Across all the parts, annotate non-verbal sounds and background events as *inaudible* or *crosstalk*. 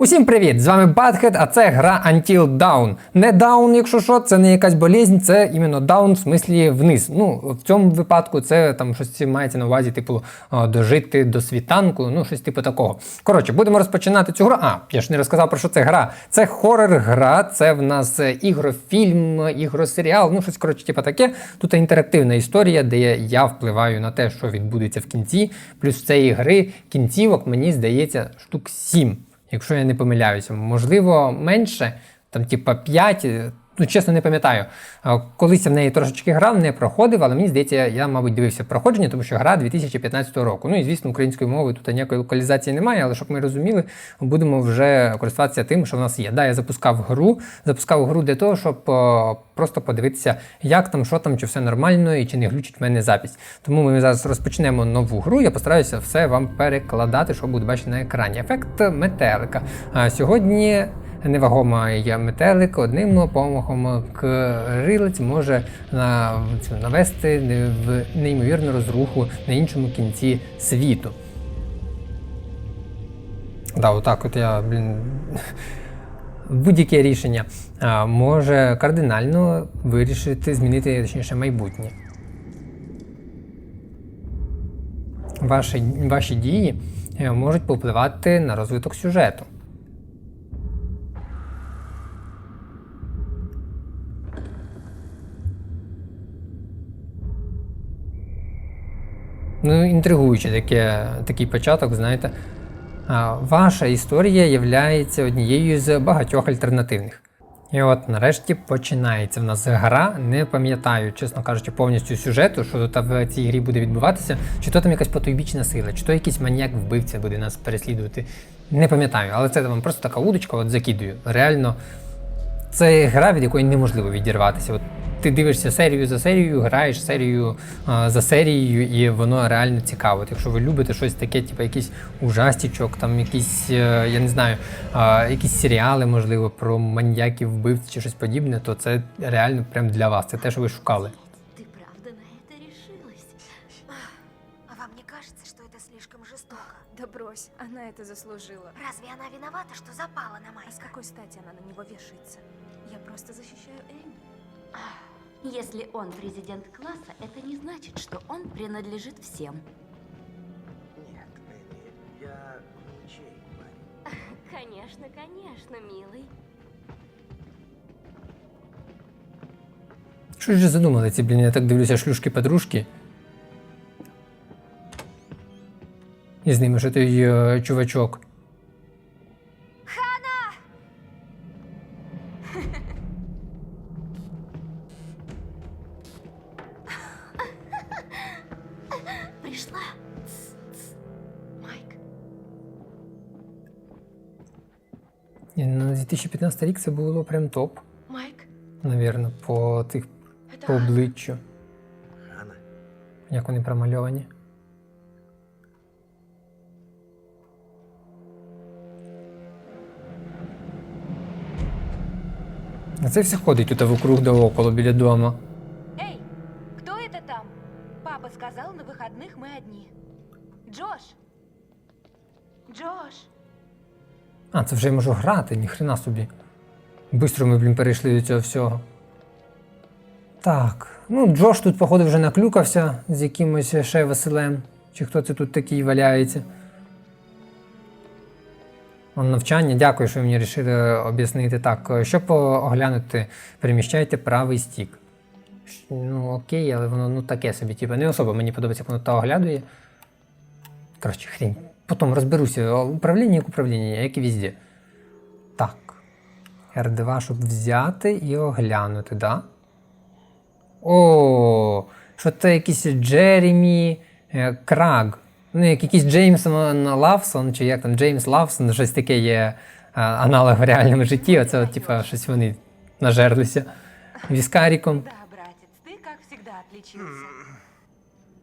Усім привіт! З вами Батхед, а це гра Until Down. Не Down, якщо що, це не якась болезнь, це іменно Down в смислі вниз. Ну, в цьому випадку це там щось мається на увазі, типу, дожити до світанку, ну, щось типу такого. Коротше, будемо розпочинати цю гру. А, я ж не розказав про що це гра. Це хорор-гра, це в нас е, ігрофільм, ігросеріал, ну щось коротше, типу таке. Тут інтерактивна історія, де я впливаю на те, що відбудеться в кінці. Плюс в цієї гри кінцівок, мені здається, штук 7 якщо я не помиляюся. Можливо, менше, там, типа 5. Ну, чесно, не пам'ятаю. Колись я в неї трошечки грав, не проходив, але мені здається, я, мабуть, дивився проходження, тому що гра 2015 року. Ну і звісно, української мови тут ніякої локалізації немає, але щоб ми розуміли, будемо вже користуватися тим, що в нас є. Да, я запускав гру, запускав гру для того, щоб просто подивитися, як там, що там, чи все нормально і чи не глючить в мене запись. Тому ми зараз розпочнемо нову гру. Я постараюся все вам перекладати, що буде бачити на екрані. Ефект метелика. А сьогодні. Невагомий метелик одним помахом крилець може навести в неймовірну розруху на іншому кінці світу. Да, отак от я, блін. Будь-яке рішення може кардинально вирішити, змінити точніше майбутнє. Ваші, ваші дії е, можуть попливати на розвиток сюжету. Ну, інтригуючий таке, такий початок, знаєте. Ваша історія є однією з багатьох альтернативних. І от нарешті починається в нас гра. Не пам'ятаю, чесно кажучи, повністю сюжету, що тут в цій грі буде відбуватися, чи то там якась потойбічна сила, чи то якийсь маніяк вбивця буде нас переслідувати. Не пам'ятаю, але це вам просто така удочка, от закидую. Реально, це гра, від якої неможливо відірватися. От ти дивишся серію за серією, граєш серію а, за серією, і воно реально цікаво. От Якщо ви любите щось таке, типу якийсь ужастічок, там якісь, е, я не знаю, а, якісь серіали, можливо, про маньяків, вбивць чи щось подібне, то це реально прям для вас. Це те, що ви шукали. Ты правда на это решилась? А вам не кажется, что это слишком жестоко? Да брось, она это заслужила. Разве она виновата, что запала на А с Майка? какой стати она на него вешается? Я просто защищаю Эми. Если он президент класса, это не значит, что он принадлежит всем. Нет, Эми, я ничей парень. *laughs* Конечно, конечно, милый. Що ж задумали ці, блін, я так дивлюся, шлюшки-подружки. І з ними ще той е, чувачок. 15 рік це було прям топ. Майк? Навірно, по тих по обличчю. Хана. Як вони промальовані. А це все ходить тут вокруг да около біля дома. Ей, хто це там? Папа сказав, на вихідних ми одні. Джош. Джош. А, це вже я можу грати, ніхрена собі. Бистро ми, блін, перейшли до цього всього. Так. Ну, Джош тут, походу, вже наклюкався з якимось ще Василем. Чи хто це тут такий валяється. Навчання, дякую, що мені вирішили об'яснити. Так, щоб оглянути, переміщайте правий стік. Ну, окей, але воно ну таке собі, типу, не особо мені подобається, воно та оглядує. Коротше, хрінь. Потім розберуся. Управління як управління, як і везде. Так. R2, щоб взяти і оглянути, да? О, що це якийсь Джеремі е, Краг. Ну, як якийсь Джеймс Лавсон, чи як там Джеймс Лавсон, щось таке є е, аналог в реальному житті. Оце, от, типа, щось вони нажерлися. Віскаріком. Да, братец, ты, как всегда, отличился.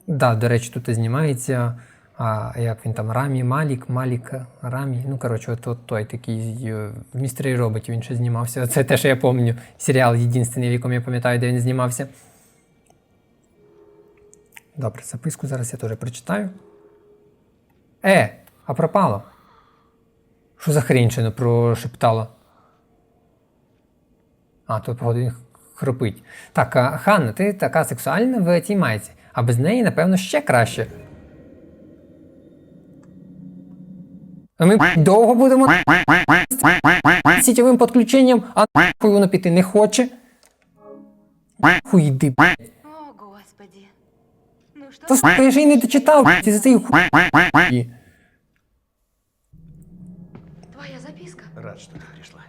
Да, до речі, тут і знімається. А як він там Рамі, Малік, Малік, Рамі. Ну, коротше, от, от той такий е, в містері роботів він ще знімався. Це те, що я пам'ятаю. Серіал єдиний, в якому я пам'ятаю, де він знімався. Добре, записку зараз я теж прочитаю. Е, а пропало. Що за не прошептала? А, тут походу він хропить. Так, Ханна, ти така сексуальна в цій майці, а без неї, напевно, ще краще. Ми довго будемо з сітєвим підключенням, а нахуй воно піти не хоче. Хуй йди, блядь. О, господи. Ну что? Та я ж і не дочитав, ти за цей хуй. Твоя записка. Рад, что ты пришла.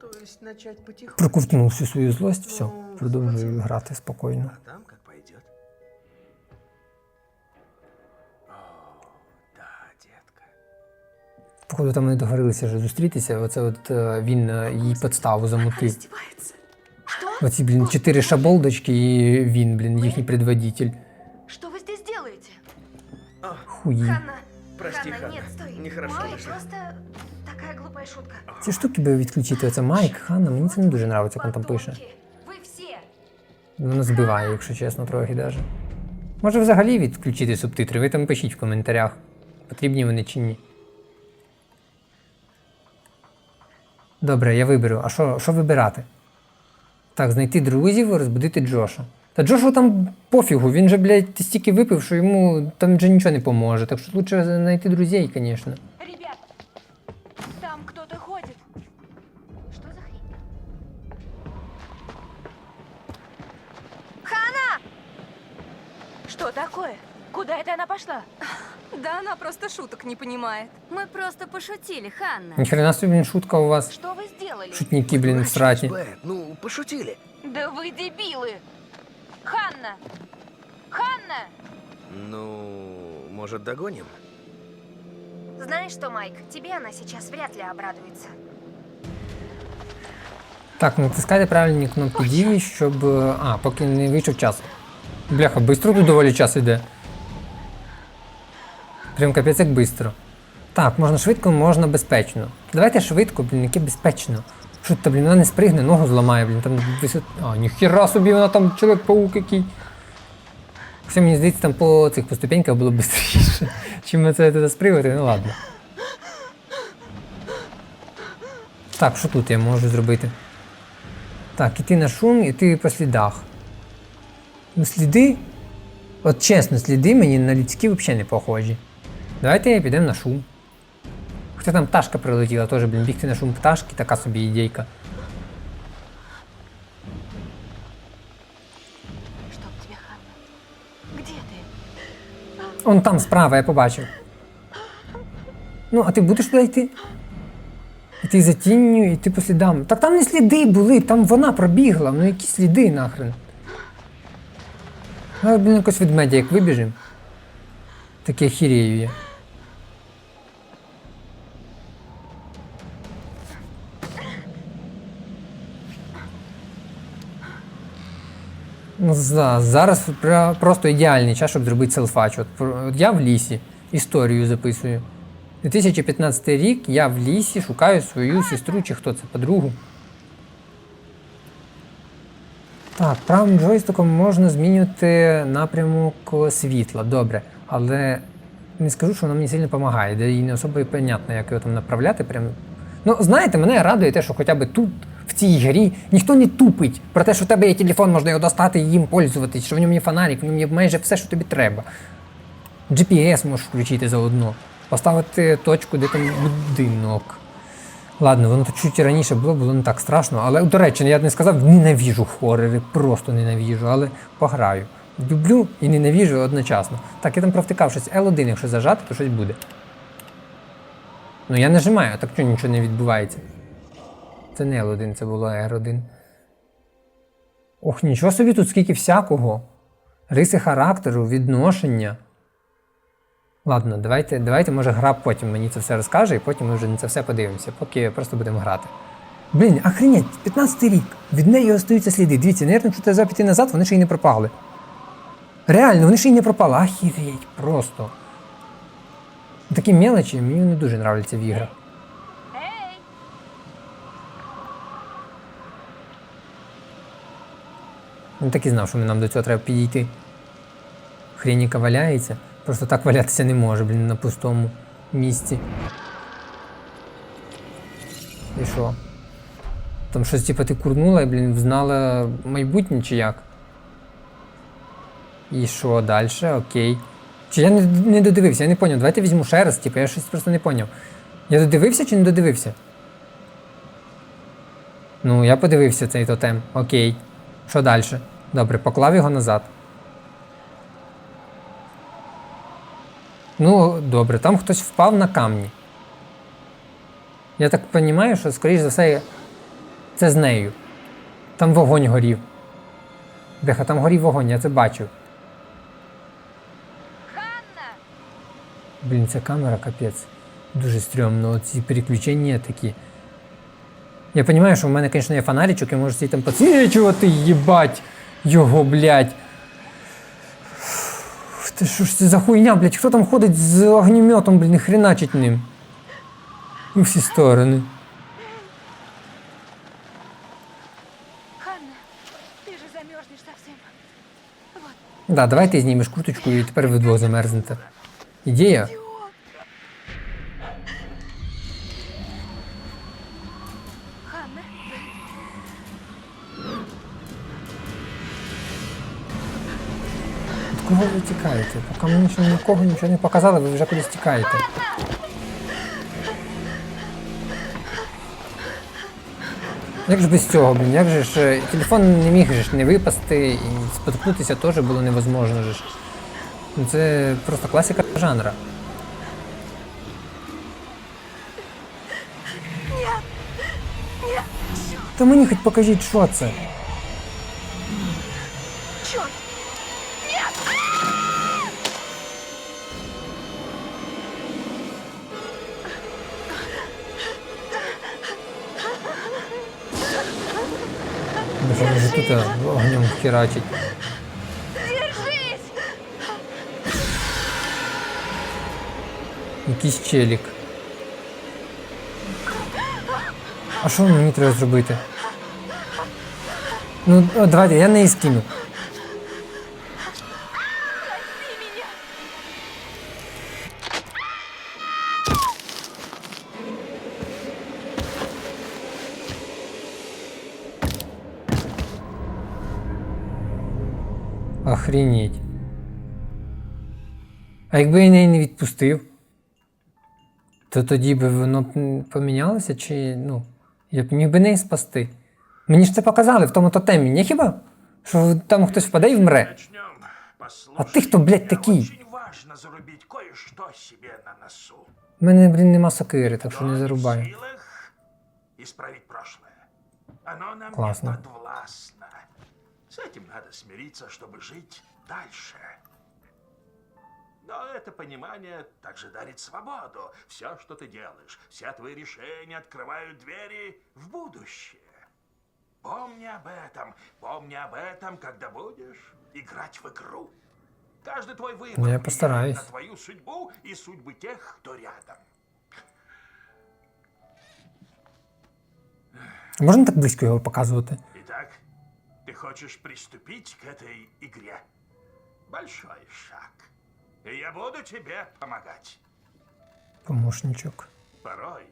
То есть начать потихоньку, Проковтнув всю свою злость, все, продовжую грати спокійно. а там как Походу, там вони договорилися вже зустрітися. Оце от е, він е, їй підставу замутив. Издевается. Что? Оці, блін, чотири шаболдочки і він, блін, їхній предводитель. Что вы здесь делаете? Хуї. Ханна. Прости, Ханна, Ханна, нет, стой. нехорошо Майк, вышло. просто такая глупая шутка. Ці штуки би відключити. Оце Майк, Ханна, мені це не дуже подобається, як він там пише. Подонки. Вы все. Воно збиває, якщо чесно, трохи даже. Може взагалі відключити субтитри? Ви там пишіть в коментарях, потрібні вони чи ні. Добре, я виберу. А що, що вибирати? Так, знайти друзів, і розбудити Джоша. Та Джошу там пофігу, він же, блядь, стільки випив, що йому там вже нічого не поможе. Так що лучше знайти друзей, звісно. Ребят, там кто-то ходит. Что за хрень? Что такое? Куда это она пошла? Да она просто шуток не понимает. Мы просто пошутили, Ханна. Ніхрена собі блін, шутка у вас. Что вы сделали? Шутники, блін, всраті. Бэт, ну, пошутили. Да вы дебилы! Ханна! Ханна! Ну, может, догоним? Знаешь что, Майк, тебе она сейчас вряд ли обрадуется. Так, натискайте правильні кнопки дії, щоб. е, А, поки не вийшов час. Бляха, швидко тут доволі час іде. Прям капець як швидко. Так, можна швидко, можна безпечно. Давайте швидко, блін, яке безпечно. Що та, блін, вона не спригне, ногу зламає, блін, там висот... А, ніхіра собі, вона там чоловік-паук який. Все, мені здається, там по цих по ступеньках було б швидше, *laughs* чим це туди спригати, ну ладно. Так, що тут я можу зробити? Так, іти на шум, іти по слідах. Ну, сліди. От чесно, сліди мені на людські взагалі не похожі. Давайте підемо на шум. Хоча там пташка прилетіла, теж, блін, бігти на шум пташки, така собі ідейка. Он там справа, я побачив. Ну, а ти будеш туди йти? Іти за тінню, іти по слідам. Так там не сліди були, там вона пробігла, ну які сліди нахрен. Ну, блін, якось ведмедя, як вибіжимо. Таке хірію є. Зараз просто ідеальний час, щоб зробити селфач. От, я в лісі, історію записую. 2015 рік я в лісі шукаю свою сестру чи хто це, подругу. Так, правим джойстиком можна змінювати напрямок світла, добре. Але не скажу, що воно мені сильно допомагає, де і не особо понятно, як його там направляти. Прям. Ну, знаєте, мене радує те, що хоча б тут, в цій грі, ніхто не тупить про те, що в тебе є телефон, можна його достати і їм пользуватись, що в ньому є фонарик, в ньому є майже все, що тобі треба. GPS можеш включити заодно. Поставити точку, де там будинок. Ладно, воно то чуть раніше було, було не так страшно. Але, до речі, я не сказав, ненавіжу хорори, просто ненавіжу, але пограю. Люблю і ненавіжу одночасно. Так, я там провтикав щось L1, якщо зажати, то щось буде. Ну я нажимаю, а так що нічого не відбувається. Це не L1, це було R1. Ох, нічого собі тут скільки всякого. Риси характеру, відношення. Ладно, давайте, давайте, може, гра потім мені це все розкаже, і потім ми вже на це все подивимося, поки просто будемо грати. Блін, охренеть, 15 рік. Від неї остаються сліди. Дивіться, навірно, якщо тебе піти назад, вони ще й не пропали. Реально, вони ще й не пропали. Ахіреть, просто. Такі мелочі мені не дуже нравляться в іграх. Він так і знав, що нам до цього треба підійти. хрініка валяється. Просто так валятися не може, блін, на пустому місці. І що? Там щось типу ти курнула і, блін, знала майбутнє чи як? І що далі? Окей. Чи я не, не додивився, я не поняв. Давайте візьму ще раз, типу, я щось просто не поняв. Я додивився чи не додивився? Ну, я подивився цей тотем. Окей. Що далі? Добре, поклав його назад. Ну, добре, там хтось впав на камні. Я так розумію, що, скоріш за все, це з нею. Там вогонь горів. Бляха, там горів вогонь, я це бачив. Ханна! Блін, ця камера капець. Дуже стрьомно. Ці переключення такі. Я розумію, що в мене, звісно, є фонаричок, я можу там підсвічувати, їбать його, блядь. Ти що ж це за хуйня, блядь? Хто там ходить з огнеметом, блін, і хреначить ним? У всі сторони. Ханна, ты же замерзнешь совсем. Вот, Да, давай ти знімеш курточку і тепер ви вдвох замерзнете. Ідея? Тікаєте? Поки мені ще нікого нічого не показали, ви вже кудись тікаєте. Як ж без цього, блін? Як же ж е, телефон не міг же ж не випасти і споткнутися теж було невозможно же ж. Ну, Це просто класика жанра. Та мені хоч покажіть, що це. Огнем Держись! Якийсь челік. А що мені треба зробити? Ну, давайте, я не скину. якби я неї не відпустив, то тоді би воно б м, помінялося, чи ну, я б міг би неї спасти. Мені ж це показали в тому тотемі, не хіба? Що там хтось впаде і вмре. Начнем. Послушай, А ты кто, блядь, мне такие? Очень важно зарубить кое-что себе на носу. У мене, блін, нема сокири, так що Кто не в зарубаю. силах исправить прошлое. Оно нам Классно. не подвластно. С этим надо смириться, чтобы жить дальше. Но это понимание также дарит свободу. Все, что ты делаешь, все твои решения открывают двери в будущее. Помни об этом, помни об этом, когда будешь играть в игру. Каждый твой выбор я постараюсь. на твою судьбу и судьбы тех, кто рядом. Можна так близько його показувати? Итак, ты хочешь приступить к этой игре? Большой шаг. И я буду тебе помогать. Помощничок. Порой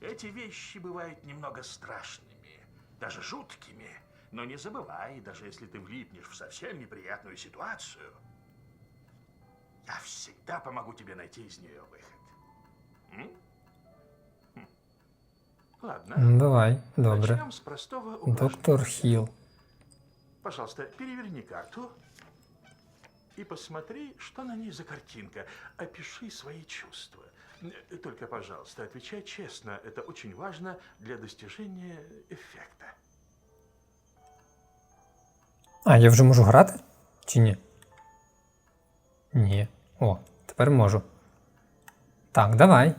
эти вещи бывают немного страшными, даже жуткими. Но не забывай, даже если ты влипнешь в совсем неприятную ситуацию, я всегда помогу тебе найти из нее выход. М? Хм. Ладно. Ну, давай, добре. Упражнения. Доктор Хіл. Пожалуйста, переверни карту и посмотри, что на ней за картинка. Опиши свои чувства. Э, Только, пожалуйста, отвечай честно. Это очень важно для достижения эффекта. А, я вже можу грати? Чи ні? Ні. О, тепер можу. Так, давай.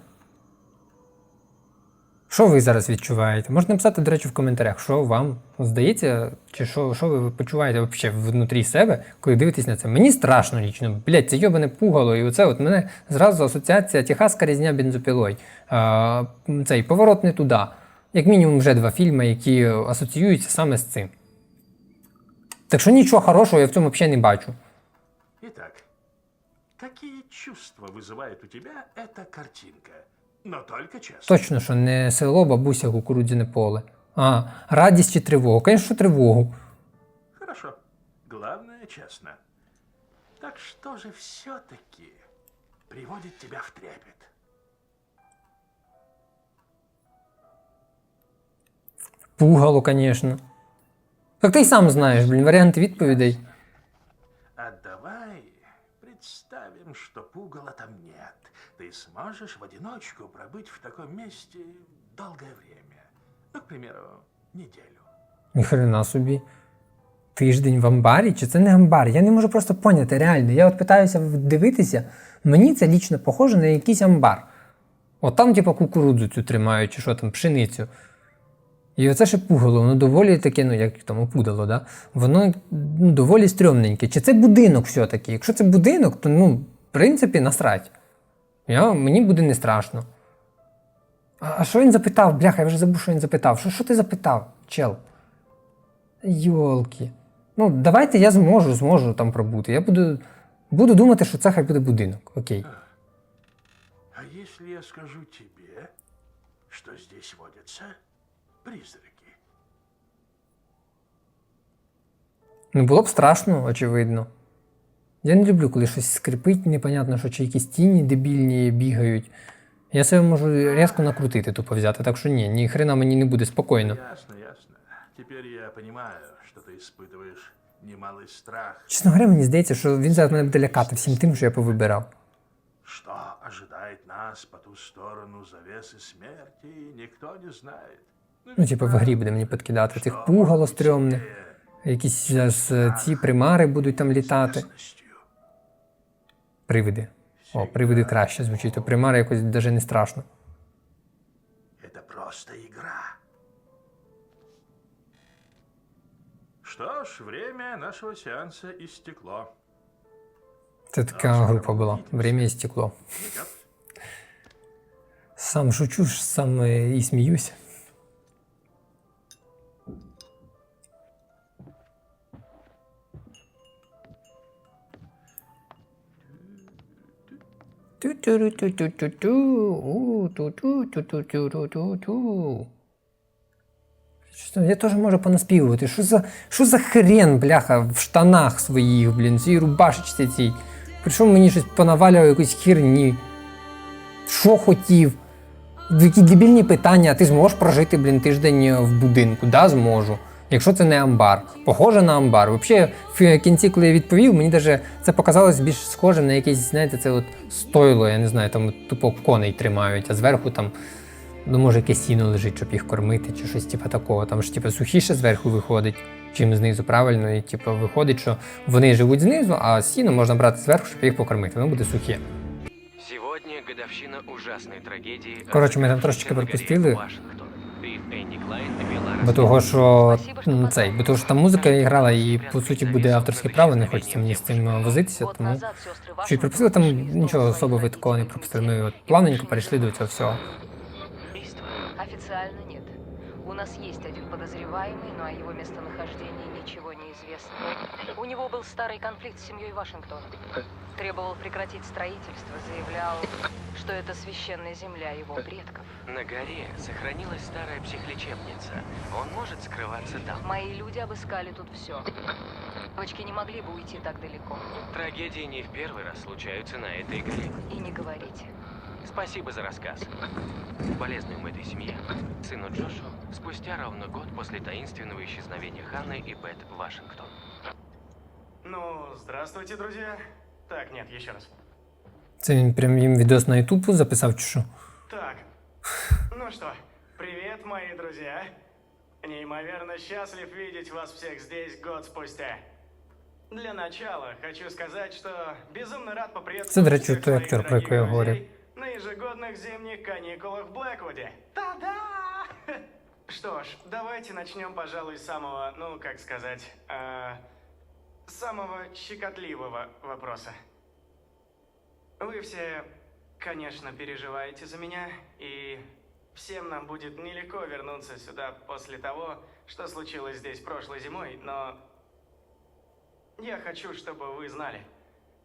Що ви зараз відчуваєте? Можна написати, до речі, в коментарях, що вам здається, чи що, що ви почуваєте взагалі внутрі себе, коли дивитесь на це. Мені страшно лічно. Блять, це йобане пугало, і оце от мене зразу асоціація Техаска різня бензопілой. А, цей поворот не туди. Як мінімум, вже два фільми, які асоціюються саме з цим. Так що нічого хорошого я в цьому взагалі не бачу. Итак, какие чувства вызывает у тебя эта картинка? Но только честно. Точно, що не село, бабуся, кукурудзяне поле. А, радість чи тривогу? Звісно, тривогу. Хорошо. Главное, честно. Так что же все-таки приводит тебя в трепет? Пугало, звісно. Так ти й сам знаєш, блін, варіанти відповідей. А давай представим, что пугала там нет. Ты сможешь в одиночку пробыть в таком месте долгое время. Ну, к примеру, неделю. Ніхрена собі. Тиждень в амбарі? Чи це не амбар? Я не можу просто поняти, реально. Я от питаюся дивитися, мені це лічно похоже на якийсь амбар. От там, типу, кукурудзу цю тримають, чи що там, пшеницю. І оце ще пугало, воно доволі таке, ну як там опудало, да? воно ну, доволі стрьомненьке. Чи це будинок все-таки? Якщо це будинок, то ну, в принципі, насрать. Я, мені буде не страшно. А, що він запитав? Бляха, я вже забув, що він запитав. Що, що ти запитав, чел? Йолки. Ну, давайте я зможу, зможу там пробути. Я буду, буду думати, що це хай буде будинок. Окей. А если я скажу тебе, что здесь водятся призраки? Ну, було б страшно, очевидно. Я не люблю, коли щось скрипить, непонятно, що чи якісь тіні дебільні бігають. Я себе можу різко накрутити, тупо взяти, так що ні, ні хрена мені не буде спокійно. Ясно, ясно. Теперь я понимаю, что ты испытываешь немалый страх. Чесно говоря, мені здається, що він зараз мене буде лякати всім тим, що я повибирав. Что ожидает нас по ту сторону завесы смерти, никто не знает. Ну, типу, в грі буде мені підкидати тих пугало стрьомних, якісь зараз е, ці примари будуть там літати. Привиди. О, привиди краще звучить, то примари якось навіть не страшно. Это просто игра. Что ж, время нашего сеанса истекло. Це така група була. Время і стекло. Сам шучу, сам е, і сміюся. Я теж можу понаспівувати. Що за, що за хрен, бляха, в штанах своїх, блін, цій рубашечці цій. Прийшов мені щось понавалював якусь херні. Що хотів? Які дебільні питання, ти зможеш прожити, блін, тиждень в будинку? Да, зможу. Якщо це не амбар. Похоже на амбар. Взагалі, в кінці, коли я відповів, мені даже це показалось більш схоже на якесь, знаєте, це от стойло, я не знаю, там тупо коней тримають, а зверху там, ну може якесь сіно лежить, щоб їх кормити, чи щось типу такого. Там ж типу сухіше зверху виходить, чим знизу, правильно, і типу виходить, що вони живуть знизу, а сіно можна брати зверху, щоб їх покормити. Воно буде сухе. Сегодня годовщина ужасной трагедии. Коротше, ми там трошечки пропустили. Вашингтон. Риф Энни Клайн вела Бо того, що Спасибо, що м, цей, позвали. бо того, що там музика грала, і по суті буде авторське право, не хочеться мені з цим е, возитися, Год тому назад сестры що й Вашингтон пропустили там вышли из дома нічого своих особо ви такого не родителей пропустили. Ми вместе. от плавненько Решили перейшли до цього всього. Убийство. Официально нет. У Нас есть один подозреваемый, но о его местонахождении ничего не известно. У него был старый конфликт с семьей Вашингтона. Требовал прекратить строительство, заявлял, что это священная земля его предков. На горе сохранилась старая психлечебница. Он может скрываться там. Мои люди обыскали тут все. Девочки не могли бы уйти так далеко. Трагедии не в первый раз случаются на этой горе. И не говорите. Спасибо за рассказ. Соболезнуем этой семье. Сыну Джошу спустя ровно год после таинственного исчезновения Ханны и Бет Вашингтон. Ну, здравствуйте, друзья. Так, нет, еще раз. Це він прям їм відос на Ютуб записав чи що? Так. Ну что, привет, мои друзья. Неимоверно счастлив видеть вас всех здесь год спустя. Для начала хочу сказать, что безумно рад поприветствовать Це, до речі, всех той своих актер, про якого я дорогих говорю. друзей На ежегодных зимних каникулах в Блэквуде. Та-да! *laughs* Что ж, давайте начнем, пожалуй, с самого, ну, как сказать, э, самого щекотливого вопроса. Вы все, конечно, переживаете за меня, и всем нам будет нелегко вернуться сюда после того, что случилось здесь прошлой зимой, но я хочу, чтобы вы знали,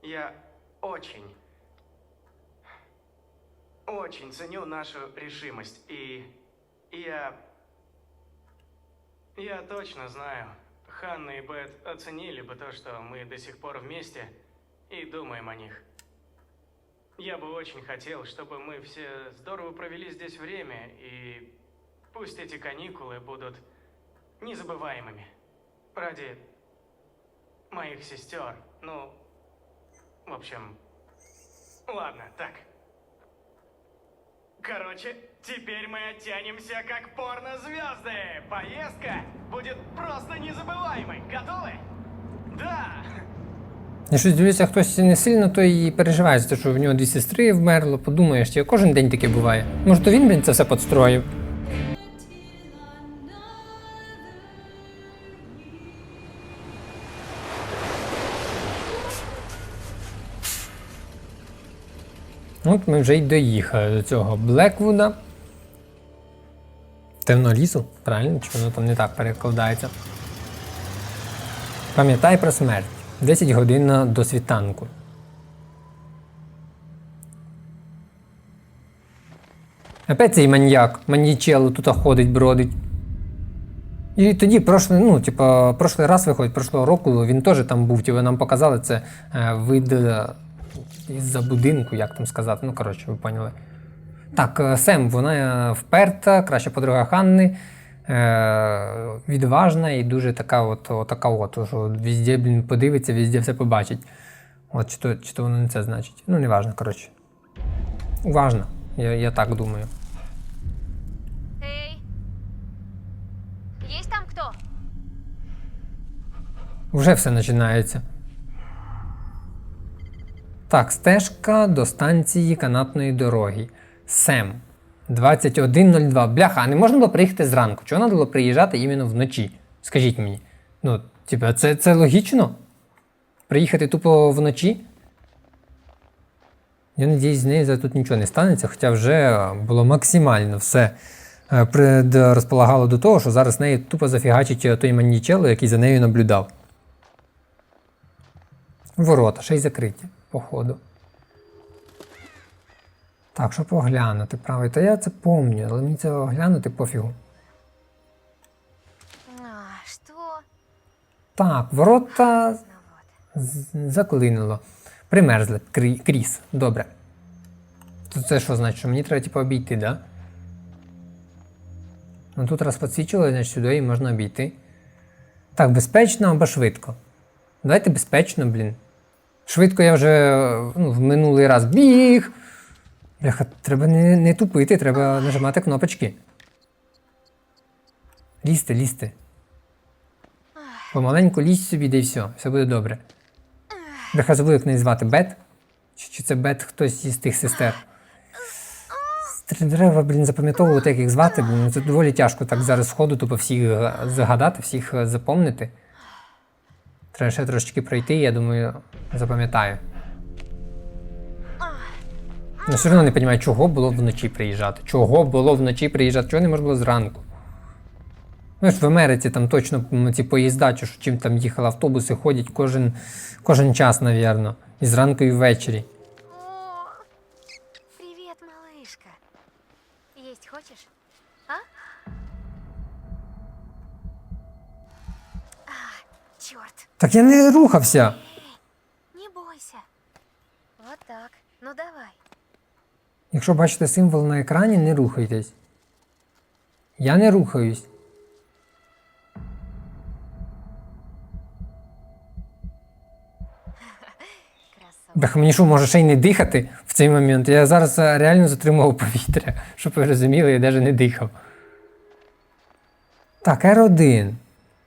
Я очень, очень ценю нашу решимость. И я... Я точно знаю, Ханна и Бет оценили бы то, что мы до сих пор вместе и думаем о них. Я бы очень хотел, чтобы мы все здорово провели здесь время, и пусть эти каникулы будут незабываемыми. Ради моих сестер. Ну, в общем, ладно, так. Короче, теперь мы оттянемся как порнозвезды. Поездка будет просто незабываемой. Готовы? Да! Я щось дивлюся, хтось не сильно то і переживає за те, що в нього дві сестри вмерло. Подумаєш, я кожен день таке буває. Може, то він, блін, це все підстроїв. От ми вже й доїхали до цього Блеквуда. Темно лісу, правильно? Чи воно там не так перекладається? Пам'ятай про смерть. 10 годин до світанку. Опять цей маньяк, маньячело тут ходить, бродить. І тоді, прошлий, ну, типа, прошлий раз виходить, прошлого року він теж там був, типу, нам показали це е, вид із-за будинку, як там сказати. Ну, коротше, ви поняли. Так, е, Сем, вона е, вперта, краща подруга Ханни, е, відважна і дуже така от, от, така от, що везде, блін, подивиться, везде все побачить. От чи то, чи то воно не це значить. Ну, не важно, коротше. Важно, я, я так думаю. Есть там кто? Вже все починається. Так, стежка до станції канатної дороги. Сем. 21.02. Бляха, а не можна було приїхати зранку? Чого треба було приїжджати іменно вночі? Скажіть мені. Ну, типа, це, це логічно? Приїхати тупо вночі? Я надіюсь, з нею тут нічого не станеться, хоча вже було максимально все е, предрозполагало до того, що зараз неї тупо зафігачить е, той манічело, який за нею наблюдав. Ворота, ще й закриті, походу. Так, що поглянути, правий. Та я це помню, але мені це оглянути пофігу. А, что? Так, ворота Ну вот. з- заклинило. Примерзли. Кріс. Добре. То це що значить? Що мені треба типу обійти, да? Ну тут раз підсвічило, значить сюди її можна обійти. Так, безпечно або швидко. Давайте безпечно, блін. Швидко я вже ну, в минулий раз біг. Бляха, треба не, не тупити, треба нажимати кнопочки. Лізьте, лізьте. Помаленьку лізь собі, де й все, все буде добре. Бляха забув, як неї звати Бет? Чи, чи це Бет хтось із тих сестер? Треба, блін, запам'ятовувати, як їх звати, блін. Це доволі тяжко так зараз сходу, тупо всіх е, загадати, всіх е, запомнити. Треба ще трошечки пройти, я думаю, запам'ятаю. Ну, все одно не розумію, чого було вночі приїжджати. Чого було вночі приїжджати, чого не можна було зранку. Ну, ж в Америці там точно ці поїзда, чи що чим там їхали автобуси, ходять кожен, кожен час, навірно. І зранку, і ввечері. О, привет, малышка. Есть хочешь? А? А, черт, Так я не рухався. не бойся. Вот так. Ну давай. Якщо бачите символ на екрані, не рухайтесь. Я не рухаюсь. Бляха, мені що, може ще й не дихати в цей момент? Я зараз е, реально затримував повітря, *laughs* щоб ви розуміли, я навіть не дихав. Так, R1.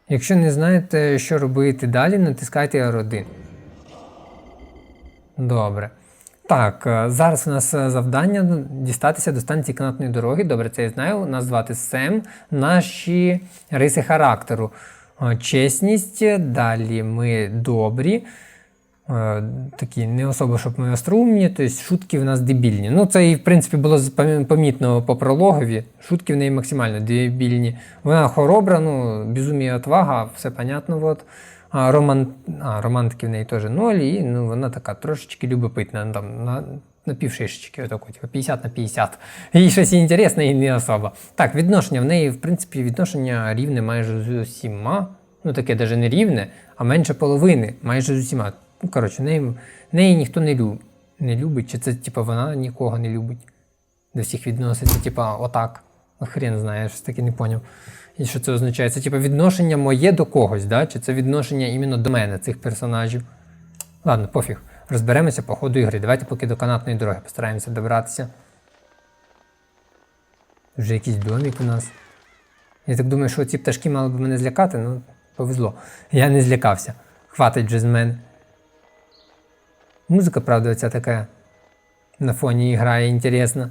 Якщо не знаєте, що робити далі, натискайте R1. Добре. Так, е, зараз у нас е, завдання дістатися до станції канатної дороги. Добре, це я знаю. Нас звати Сем. Наші риси характеру. Е, Чесність, далі ми добрі. Е, Такі не особо, щоб ми остроумні, тобто шутки в нас дебільні. Ну, це і в принципі було помітно по прологові. Шутки в неї максимально дебільні. Вона хоробра, ну, безумія отвага, все понятно. От. А, роман... а, романтики в неї теж ноль, і ну, вона така трошечки любить пити там, на, на півшишечки, отако, типу 50 на 50. Їй щось інтересне і не особо. Так, відношення в неї, в принципі, відношення рівне майже з усіма. Ну, таке навіть не рівне, а менше половини, майже з усіма. Ну, коротше, неї, неї ніхто не, люб, не любить, чи це, типу, вона нікого не любить. До всіх відноситься, типа, отак. Ну, хрен знає, я щось таки не поняв. І що це означає? Це типу відношення моє до когось, да? чи це відношення іменно до мене, цих персонажів. Ладно, пофіг. Розберемося по ходу ігри. Давайте поки до канатної дороги постараємося добратися. Вже якийсь домик у нас. Я так думаю, що ці пташки мали б мене злякати, ну, повезло. Я не злякався. Хватить вже з мене. Музика, правда, оця така на фоні грає інтересно.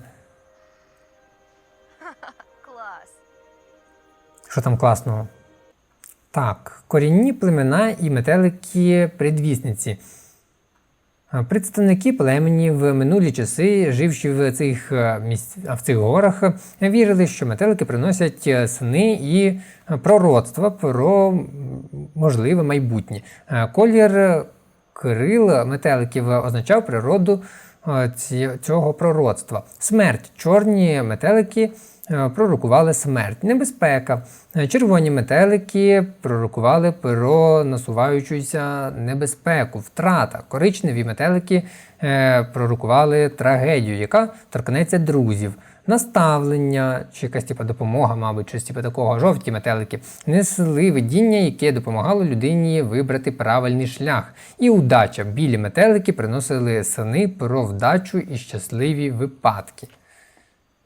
*laughs* Класс. Що там класного? Так, корінні племена і метелики предвісниці. Представники племені в минулі часи, живши в цих, місць, в цих горах, вірили, що метелики приносять сни і пророцтва про можливе майбутнє. Колір крил метеликів означав природу е, цього пророцтва. Смерть. Чорні метелики е, пророкували смерть. Небезпека. Е, Червоні метелики пророкували про насуваючуся небезпеку, втрата. Коричневі метелики пророкували трагедію, яка торкнеться друзів. Наставлення, чи якась типу, допомога, мабуть, щось типу такого. Жовті метелики несли видіння, яке допомагало людині вибрати правильний шлях. І удача. Білі метелики приносили сни про вдачу і щасливі випадки.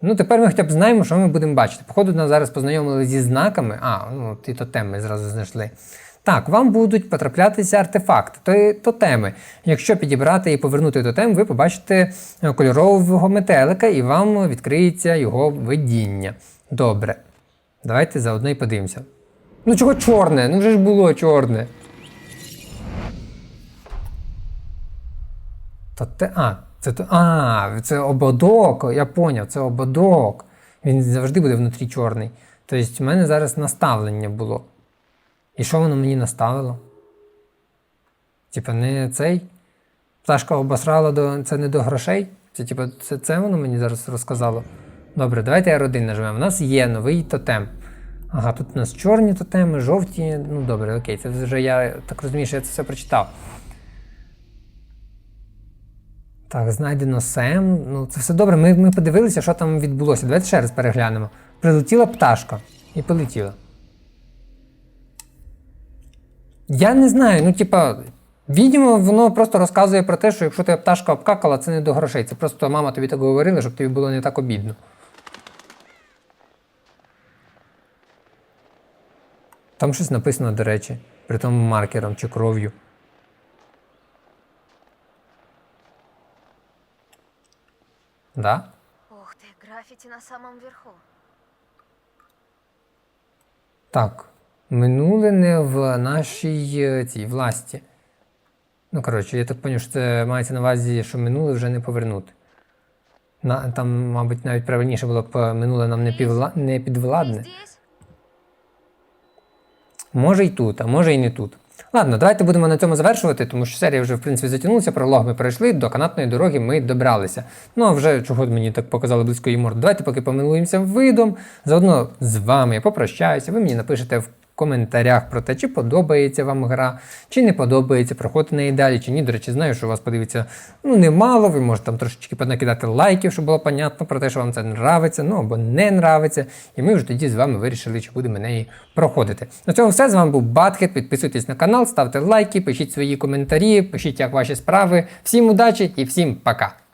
Ну, тепер ми хоча б знаємо, що ми будемо бачити. Походу, нас зараз познайомили зі знаками. А, ну, ті тотеми ми зразу знайшли. Так, вам будуть потраплятися артефакти, то, тотеми. Якщо підібрати і повернути тотем, ви побачите е, кольорового метелика і вам відкриється його видіння. Добре. Давайте заодно і подивимося. Ну чого чорне? Ну вже ж було чорне. То те, а, це. А, це ободок. Я поняв, це ободок. Він завжди буде внутрі чорний. Тобто, в мене зараз наставлення було. І що воно мені наставило? Типа, не цей? Пташка обосрала до. Це не до грошей? Це, типа, це, це воно мені зараз розказало. Добре, давайте R1 нажмемо. У нас є новий тотем. Ага, тут у нас чорні тотеми, жовті. Ну добре, окей, це вже я так розумію, що я це все прочитав. Так, знайдено Сем. Ну, це все добре. Ми, ми подивилися, що там відбулося. Давайте ще раз переглянемо. Прилетіла пташка і полетіла. Я не знаю, ну, типа, відомо, воно просто розказує про те, що якщо тебе пташка обкакала, це не до грошей. Це просто мама тобі так говорила, щоб тобі було не так обідно. Там щось написано, до речі, при тому маркером чи кров'ю. Да? Ух ты, граффити на самом верху. Так, минуле не в нашій е, цій власті. Ну, коротше, я так зрозумів, що це мається на увазі, що минуле вже не повернути. На, там, мабуть, навіть правильніше було б е, минуле нам не, півла... не підвладне. Може і тут, а може і не тут. Ладно, давайте будемо на цьому завершувати, тому що серія вже в принципі затягнулася, пролог ми пройшли, до канатної дороги ми добралися. Ну а вже чого мені так показали близько її морду. Давайте поки помилуємося видом. Заодно з вами я попрощаюся. Ви мені напишете в коментарях про те, чи подобається вам гра, чи не подобається, проходити неї далі, чи ні. До речі, знаю, що у вас подивиться ну, немало. Ви можете там трошечки понакидати лайків, щоб було понятно про те, що вам це нравиться, ну або не нравиться. І ми вже тоді з вами вирішили, чи будемо неї проходити. На цьому все. З вами був Батхет. Підписуйтесь на канал, ставте лайки, пишіть свої коментарі, пишіть, як ваші справи. Всім удачі і всім пока!